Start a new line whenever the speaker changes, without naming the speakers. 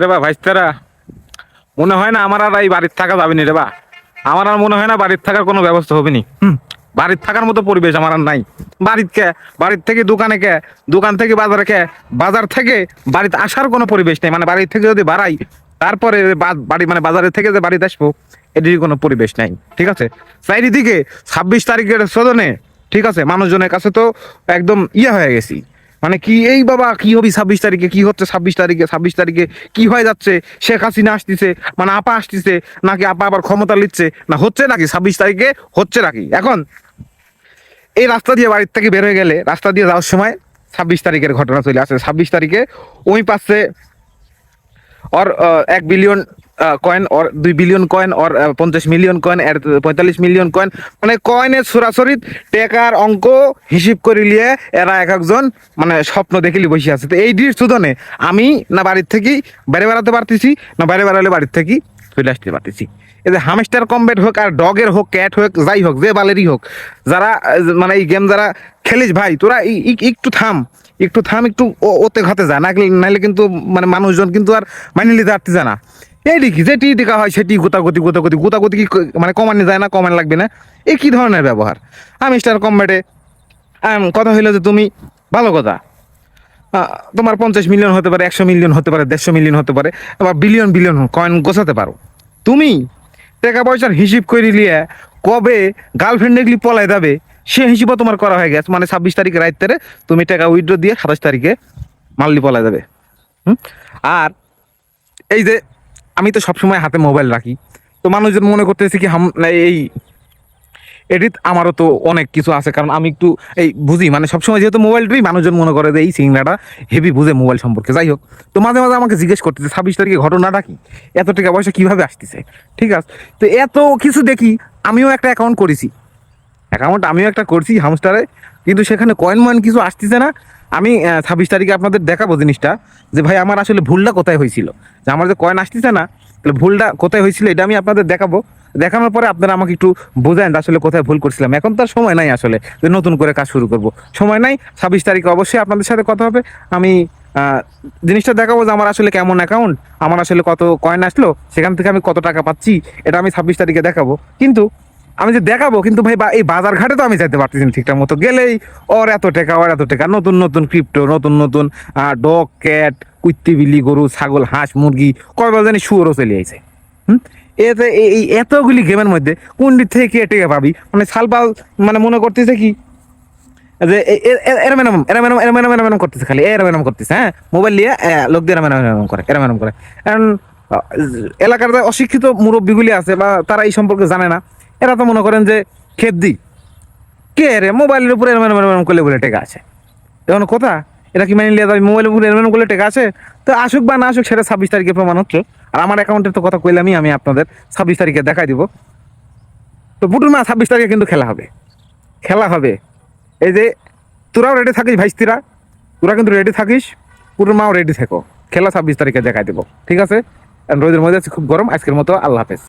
রে বা ভাইস্তারা? মনে হয় না আমার আর এই বাড়ির থাকা যাবে নি রে বা। আমার আর মনে হয় না বাড়ির থাকার কোনো ব্যবস্থা হবে নি। বাড়ির থাকার মতো পরিবেশ আমার আর নাই। বাড়ির কে? বাড়ির থেকে দোকানে কে? দোকান থেকে বাজারে কে? বাজার থেকে বাড়িতে আসার কোনো পরিবেশ নেই। মানে বাড়ির থেকে যদি বাড়াই, তারপরে বাড়ি মানে বাজারের থেকে যে বাড়িতে আসব, এটির কোনো পরিবেশ নাই। ঠিক আছে? চারিদিকে ছাব্বিশ তারিখের সদনে, ঠিক আছে? মানুষজনের কাছে তো একদম ইয়ে হয়ে গেছি। মানে কি, এই বাবা, কি হবি ছাব্বিশ তারিখে? কি হচ্ছে ছাব্বিশ তারিখে? ছাব্বিশ তারিখে কি হয়ে যাচ্ছে? শেখ হাসিনা আসতেছে মানে আপা আসতেছে, নাকি আপা আবার ক্ষমতা নিচ্ছে? না, হচ্ছে নাকি? ছাব্বিশ তারিখে হচ্ছে নাকি? এখন, এই রাস্তা দিয়ে বাড়ির থেকে বের হয়ে গেলে, রাস্তা দিয়ে যাওয়ার সময় ছাব্বিশ তারিখের ঘটনা চলে আসে। ছাব্বিশ তারিখে ওই পাশে और এক বিলিয়ন কয়েন অর দুই বিলিয়ন কয়েন অর পঞ্চাশ মিলিয়ন কয়েন এর পঁয়তাল্লিশ মিলিয়ন কয়েন মানে কয়েনের সরাসরি টেকার অঙ্ক হিসেব করে নিয়ে এরা এক একজন মানে স্বপ্ন দেখিলি বসে আছে। তো এই ডির শুধনে আমি না বাড়ির থেকেই বাইরে বেড়াতে পারতেছি, না বাইরে বেড়ালে বাড়ির থেকেই চলে আসতে পারতেছি। এই যে হামেস্টার কম্বেট হোক আর ডগের হোক ক্যাট হোক, যাই হোক, যে বালেরই হোক, যারা মানে এই গেম যারা খেলিস ভাই, তোরা একটু থাম একটু থাম, একটু ওতে ঘাতে যা না নাহলে কিন্তু মানে মানুষজন কিন্তু আর মানিয়ে নিতে পারতে জানা এই দেখি, যেটি টিকা হয় সেটি গোতাগতি গোতাগতি গোতাগতি কি মানে কমানো যায় না কমান লাগবে না? এই কি ধরনের ব্যবহার? আমি স্টার কম্বেটে কথা হইল যে তুমি ভালো কথা। তোমার পঞ্চাশ মিলিয়ন হতে পারে, একশো মিলিয়ন হতে পারে, দেড়শো মিলিয়ন হতে পারে, আবার বিলিয়ন বিলিয়ন কয়েন গোছাতে পারো। তুমি টাকা পয়সার হিসিব করে নিয়ে কবে গার্লফ্রেন্ড দেখলি পলায় যাবে, সে হিসিবও তোমার করা হয়ে গেছে। মানে ছাব্বিশ তারিখে রাইতে তুমি টাকা উইথড্র দিয়ে সাতাশ তারিখে মাল্লি পলায় যাবে। হুম? আর এই যে আমি তো সবসময় হাতে মোবাইল রাখি। তো মানুষজন মনে করতেছে কি, হাম এই এডিট আমারও তো অনেক কিছু আছে, কারণ আমি একটু, এই বুঝি মানে সবসময় যেহেতু মোবাইলটাই মানুষজন মনে করে যে এই সিংড়াটা হেভি বুঝে মোবাইল সম্পর্কে। যাই হোক, তো মাঝে মাঝে আমাকে জিজ্ঞেস করতেছে, ছাব্বিশ তারিখে ঘটনাটা কি? এত টাকা পয়সা কীভাবে আসতেছে? ঠিক আছে, তো এত কিছু দেখি, আমিও একটা অ্যাকাউন্ট করেছি। অ্যাকাউন্ট আমিও একটা করছি হামস্টারে কিন্তু সেখানে কয়েন ময়েন কিছু আসতেছে না। আমি ছাব্বিশ তারিখে আপনাদের দেখাবো জিনিসটা, যে ভাই আমার আসলে ভুলটা কোথায় হয়েছিল? যে আমার যে কয়েন আসতেছে না, তাহলে ভুলটা কোথায় হয়েছিল এটা আমি আপনাদের দেখাবো। দেখানোর পরে আপনারা আমাকে একটু বোঝান আসলে কোথায় ভুল করছিলাম। এখন তো আর সময় নাই আসলে যে নতুন করে কাজ শুরু করব। সময় নাই, ছাব্বিশ তারিখে অবশ্যই আপনাদের সাথে কথা হবে। আমি জিনিসটা দেখাবো যে আমার আসলে কেমন অ্যাকাউন্ট আমার আসলে কত কয়েন আসলো, সেখান থেকে আমি কত টাকা পাচ্ছি, এটা আমি ছাব্বিশ তারিখে দেখাবো। কিন্তু আমি যে দেখাবো কিন্তু ভাই এই বাজার ঘাটে তো আমি যাইতে পারতেছি না ঠিকঠাক মতো। গেলেই ওর এত টাকা ওর এত টাকা। নতুন নতুন ক্রিপ্টো নতুন নতুন ডগ ক্যাট কুত্তি বিলি গরু ছাগল হাঁস মুরগি কয়বার জানি শুয়োরও চলে আইছে। হুম? এতে এই এতগুলি গেমের মধ্যে কোন দিক থেকে কে টেকা পাবি? মানে সালপাল মানে মনে করতেছে কি? যে এ- এ- এ- এরা ম্যানাম এরা ম্যানাম এরা ম্যানাম এরা ম্যানাম করতেছে খালি এরা ম্যানাম করতেছে হ্যাঁ? মোবাইল নিয়ে এ, লোক দিয়ে এরা ম্যানাম ম্যানাম করে এরা ম্যানাম করে। কারণ এলাকার অশিক্ষিত মুরব্বীগুলি আছে বা তারা এই সম্পর্কে জানে না, এরা তো মনে করেন যে খেত দি কে রে? মোবাইলের উপরে এরা ম্যানাম ম্যানাম করলে বলে টেকা আছে। এখন কথা? এটা কি মেনে নিয়ে যাবে? মোবাইলের উপরে এরা ম্যানাম করলে টেকা আছে? তো আসুক বা না আসুক, সেটা ছাব্বিশ তারিখে প্রমাণ হচ্ছে। আর আমার অ্যাকাউন্টের তো কথা কইলামই, আমি আপনাদের ছাব্বিশ তারিখে দেখাই দিব। তো বুটুর মা ছাব্বিশ তারিখে কিন্তু খেলা হবে। খেলা হবে। এই যে, তোরাও রেডি থাকিস ভাইস্তিরা? তোরা কিন্তু রেডি থাকিস। পুরো মাও রেডি থেকো। খেলা ছাব্বিশ তারিখে দেখাই দেবো। ঠিক আছে? রোদের মধ্যে আছে খুব গরম আজকের মতো আল্লাহ হাফেজ।